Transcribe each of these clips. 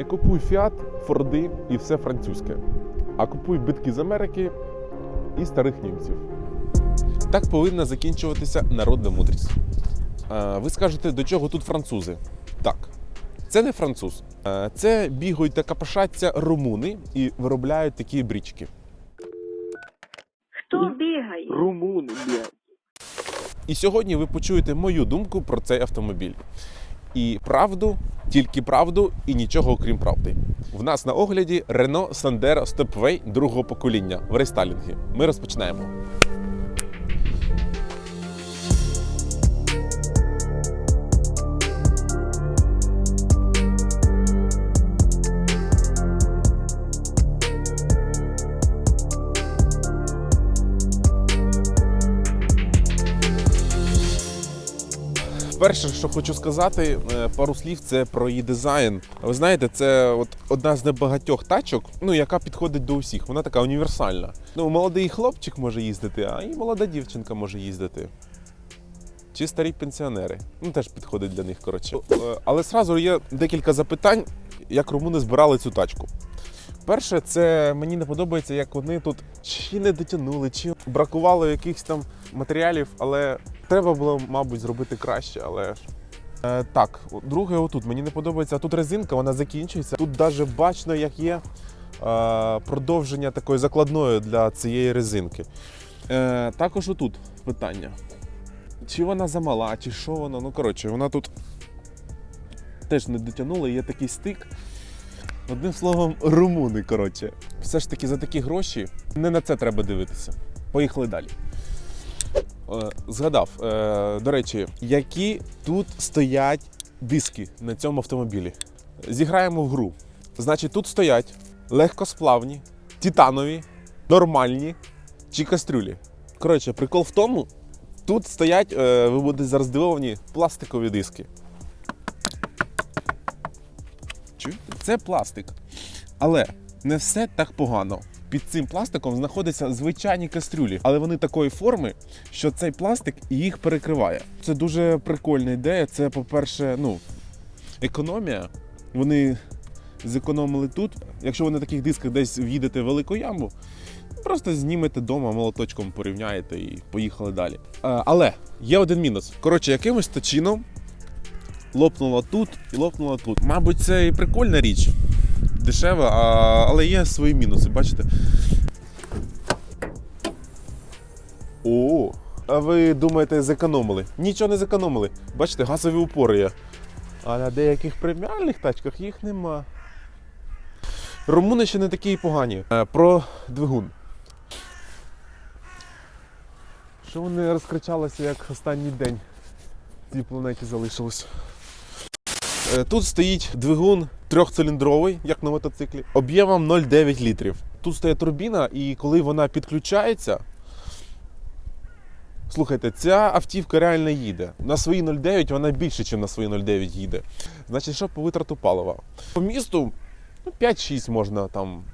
Не купуй Фіат, Форди і все французьке, а купуй битки з Америки і старих німців. Так повинна закінчуватися народна мудрість. Ви скажете, до чого тут французи? Так, це не француз. Це бігають та капошаться румуни і виробляють такі брічки. Хто бігає? Румуни. І сьогодні ви почуєте мою думку про цей автомобіль. І правду, тільки правду і нічого окрім правди. В нас на огляді Renault Sandero Stepway другого покоління в рестайлінгі. Ми розпочинаємо. Перше, що хочу сказати, е, пару слів це про її дизайн. Ви знаєте, це от одна з небагатьох тачок, ну яка підходить до усіх. Вона така універсальна. Ну, молодий хлопчик може їздити, а і молода дівчинка може їздити. Чи старі пенсіонери. Ну, теж підходить для них, коротше. Е, Але зразу є декілька запитань, як румуни збирали цю тачку. Перше, це мені не подобається, як вони тут чи не дотягнули, чи бракувало якихось там матеріалів, але треба було, мабуть, зробити краще. Але. Е, так, друге, отут мені не подобається. Тут резинка, вона закінчується. Тут навіть бачно, як є е, продовження такої закладної для цієї резинки. Е, також отут питання. Чи вона замала, чи що вона? Ну, коротше, вона тут теж не дотягнула, є такий стик. Одним словом, румуни, коротше. Все ж таки за такі гроші не на це треба дивитися. Поїхали далі. Е, Згадав, е, до речі, які тут стоять диски на цьому автомобілі. Зіграємо в гру. Значить, тут стоять легкосплавні, титанові, нормальні чи кастрюлі. Коротше, прикол в тому, тут стоять, е, ви будете зараз здивовані, пластикові диски. Чуєте? Це пластик. Але не все так погано. Під цим пластиком знаходяться звичайні кастрюлі, але вони такої форми, що цей пластик їх перекриває. Це дуже прикольна ідея. Це, по-перше, ну, економія. Вони зекономили тут. Якщо ви на таких дисках десь в'їдете в велику яму, просто знімете вдома, молоточком порівняєте і поїхали далі. Але є один мінус. Коротше, якимось то чином лопнуло тут і лопнуло тут. Мабуть, це і прикольна річ. Дешева, а, але є свої мінуси, бачите? О, а ви думаєте, зекономили? Нічого не зекономили. Бачите, газові упори є. А на деяких преміальних тачках їх нема. Румуни ще не такі погані. Е, Про двигун. Що вони розкричалися, як останній день в цій планеті залишилось. Е, Тут стоїть двигун трьохциліндровий, як на мотоциклі, об'ємом 0,9 літрів. Тут стоїть турбіна, і коли вона підключається, слухайте, ця автівка реально їде. На свої 0,9 вона більше, ніж на свої 0,9 їде. Значить, що по витрату палива? По місту ну, 5-6 можна там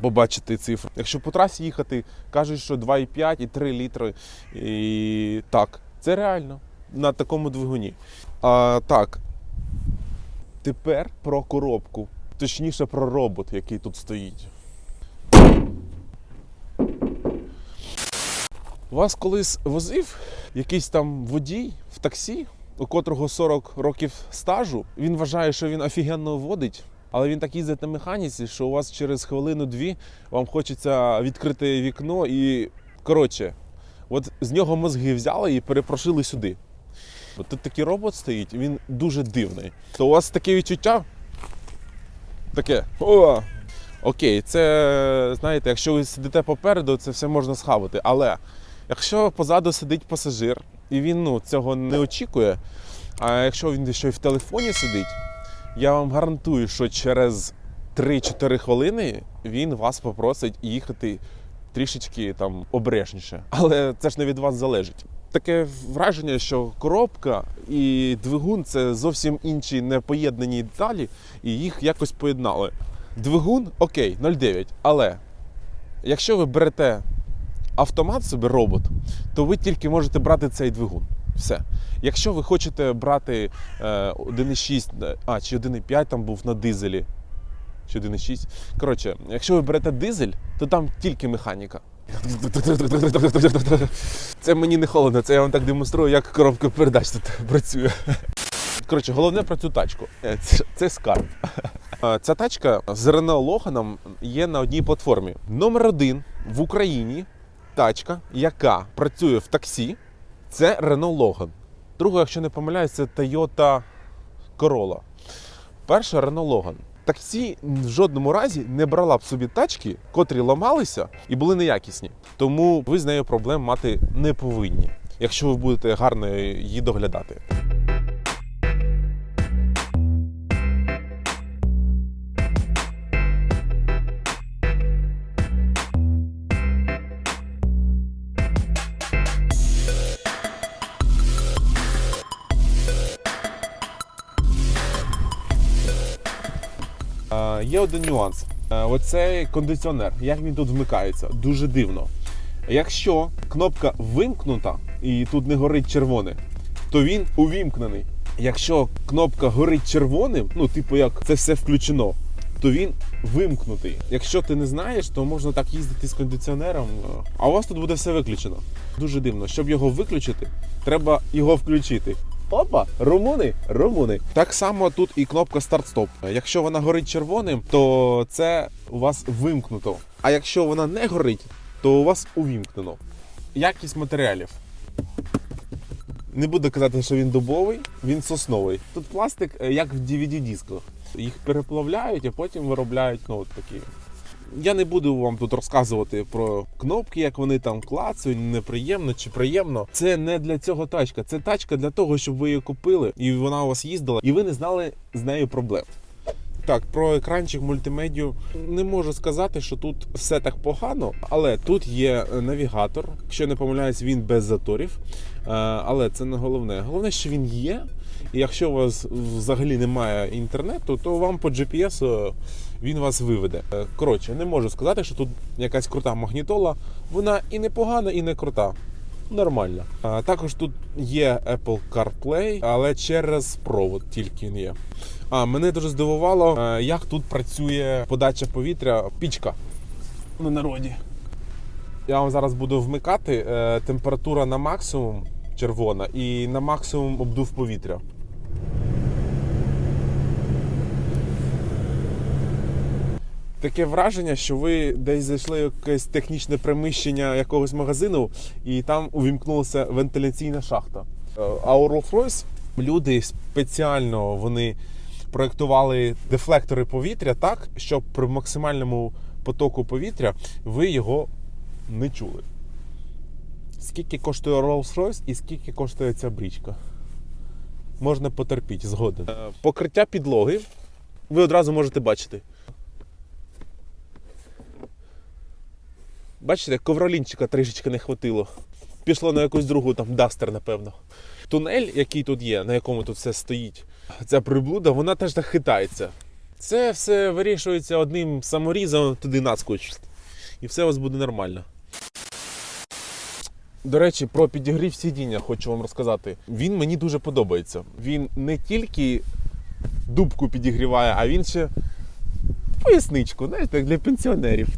побачити цифру. Якщо по трасі їхати, кажуть, що 2,5 і 3 літри. І так, це реально на такому двигуні. А, так, Тепер про коробку, точніше про робот, який тут стоїть. Вас колись возив якийсь там водій в таксі, у котрого 40 років стажу. Він вважає, що він офігенно водить, але він так їздить на механіці, що у вас через хвилину-дві вам хочеться відкрити вікно і. Коротше, от з нього мозги взяли і перепрошили сюди. Тут такий робот стоїть, він дуже дивний. То у вас таке відчуття? Таке. О! Окей, це знаєте, якщо ви сидите попереду, це все можна схавати. Але якщо позаду сидить пасажир, і він ну, цього не очікує, а якщо він ще й в телефоні сидить, я вам гарантую, що через 3-4 хвилини він вас попросить їхати трішечки там обережніше. Але це ж не від вас залежить. Таке враження, що коробка і двигун це зовсім інші непоєднані деталі, і їх якось поєднали. Двигун окей, 0,9. Але якщо ви берете автомат собі робот, то ви тільки можете брати цей двигун. Все. Якщо ви хочете брати е, 1,6, а чи 1,5 там був на дизелі, чи 1,6. Коротше, якщо ви берете дизель, то там тільки механіка. Це мені не холодно, це я вам так демонструю, як коробка передач тут працює. Коротше, головне про цю тачку. Е, Це, це скарб. Е, Ця тачка з Renault Logan є на одній платформі. Номер один в Україні тачка, яка працює в таксі, це Renault Logan. Друга, якщо не помиляюсь, це Toyota Corolla. Перша Renault Logan. Таксі в жодному разі не брала б собі тачки, котрі ламалися і були неякісні. Тому ви з нею проблем мати не повинні, якщо ви будете гарно її доглядати. Є один нюанс. Е, Оцей кондиціонер, як він тут вмикається, дуже дивно. Якщо кнопка вимкнута і тут не горить червоне, то він увімкнений. Якщо кнопка горить червоним, ну типу як це все включено, то він вимкнутий. Якщо ти не знаєш, то можна так їздити з кондиціонером, е, а у вас тут буде все виключено. Дуже дивно. Щоб його виключити, треба його включити. Опа, румуни, румуни. Так само тут і кнопка старт-стоп. Якщо вона горить червоним, то це у вас вимкнуто. А якщо вона не горить, то у вас увімкнено. Якість матеріалів. Не буду казати, що він дубовий, він сосновий. Тут пластик, е, як в DVD-дисках. Їх переплавляють, а потім виробляють ну, от такі. Я не буду вам тут розказувати про кнопки, як вони там клацають, неприємно чи приємно. Це не для цього тачка. Це тачка для того, щоб ви її купили, і вона у вас їздила, і ви не знали з нею проблем. Так, про екранчик мультимедію не можу сказати, що тут все так погано, але тут є е, навігатор. Якщо не помиляюсь, він без заторів. Е, Але це не головне. Головне, що він є. І якщо у вас взагалі немає інтернету, то вам по GPS він вас виведе. Е, Коротше, не можу сказати, що тут якась крута магнітола. Вона і не погана, і не крута. Нормально. А також тут є Apple CarPlay, але через провод тільки він є. А мене дуже здивувало, е, як тут працює подача повітря, пічка на народі. Я вам зараз буду вмикати. е, Температура на максимум червона і на максимум обдув повітря. Таке враження, що ви десь зайшли в якесь технічне приміщення якогось магазину, і там увімкнулася вентиляційна шахта. Е, А у Rolls-Royce люди спеціально вони проектували дефлектори повітря так, щоб при максимальному потоку повітря ви його не чули. Скільки коштує Rolls-Royce і скільки коштує ця брічка? Можна потерпіти згоден. Е, Покриття підлоги ви одразу можете бачити. Бачите, ковролінчика трішечки не хватило. Пішло на якусь другу, там дастер, напевно. Тунель, який тут є, на якому тут все стоїть, ця приблуда, вона теж так хитається. Це все вирішується одним саморізом, туди наскоч. І все у вас буде нормально. До речі, про підігрів сидіння хочу вам розказати. Він мені дуже подобається. Він не тільки дубку підігріває, а він ще поясничку, знаєте, для пенсіонерів.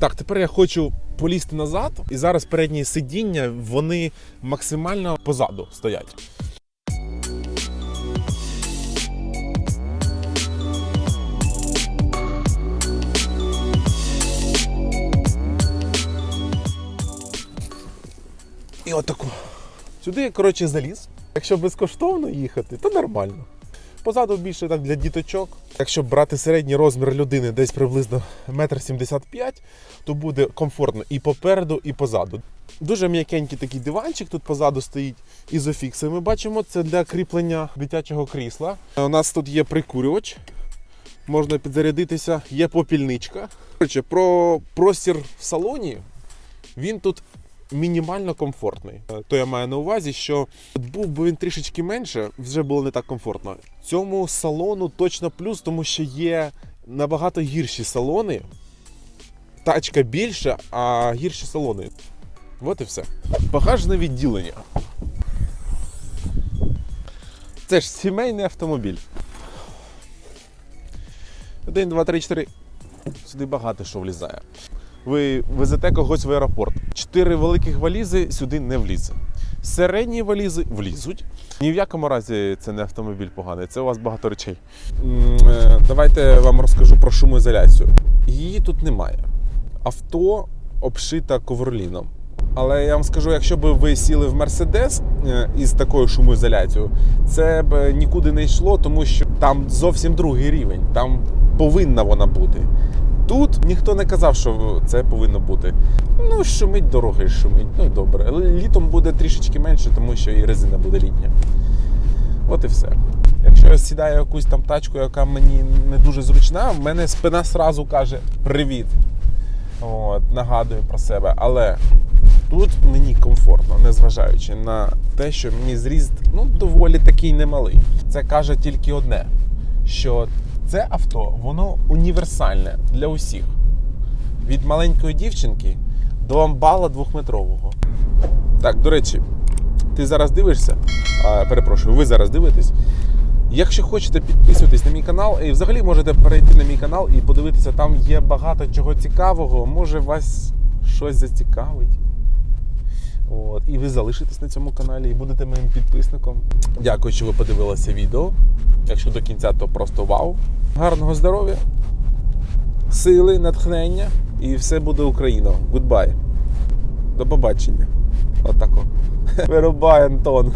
Так, тепер я хочу полізти назад, і зараз передні сидіння вони максимально позаду стоять. І отаку. Сюди, коротше, заліз. Якщо безкоштовно їхати, то нормально. Позаду більше так для діточок. Якщо брати середній розмір людини десь приблизно 1,75 м, то буде комфортно і попереду, і позаду. Дуже м'якенький такий диванчик тут позаду стоїть. Ізофікси ми бачимо, це для кріплення дитячого крісла. У нас тут є прикурювач, можна підзарядитися, є попільничка. Про простір в салоні він тут мінімально комфортний. Е, То я маю на увазі, що був би він трішечки менше, вже було не так комфортно. Цьому салону точно плюс, тому що є набагато гірші салони. Тачка більша, а гірші салони. От і все. Багажне відділення. Це ж сімейний автомобіль. Один, два, три, чотири. Сюди багато що влізає. Ви везете когось в аеропорт. Чотири великих валізи сюди не влізе. Середні валізи влізуть. Ні в якому разі це не автомобіль поганий, це у вас багато речей. Е, Давайте вам розкажу про шумоізоляцію. Її тут немає. Авто обшита ковроліном. Але я вам скажу, якщо б ви сіли в Мерседес е, із такою шумоізоляцією, це б нікуди не йшло, тому що там зовсім другий рівень. Там повинна вона бути. Тут ніхто не казав, що це повинно бути. Ну, шумить дороги, шумить. Ну добре. Літом буде трішечки менше, тому що і резина буде літня. От і все. Якщо я сідаю якусь там тачку, яка мені не дуже зручна, в мене спина сразу каже Привіт. От, нагадую про себе. Але тут мені комфортно, незважаючи на те, що мені зріст ну, доволі такий немалий. Це каже тільки одне: що це авто, воно універсальне для усіх. Від маленької дівчинки до амбала двохметрового. Так, до речі, ти зараз дивишся, а, перепрошую, ви зараз дивитесь. Якщо хочете підписуйтесь на мій канал, і взагалі можете перейти на мій канал і подивитися, там є багато чого цікавого. Може вас щось зацікавить. І ви залишитесь на цьому каналі і будете моїм підписником. Дякую, що ви подивилися відео. Якщо до кінця, то просто вау. Гарного здоров'я, сили, натхнення і все буде Україна. Гудбай. До побачення. Отако. Вирубай, Антон.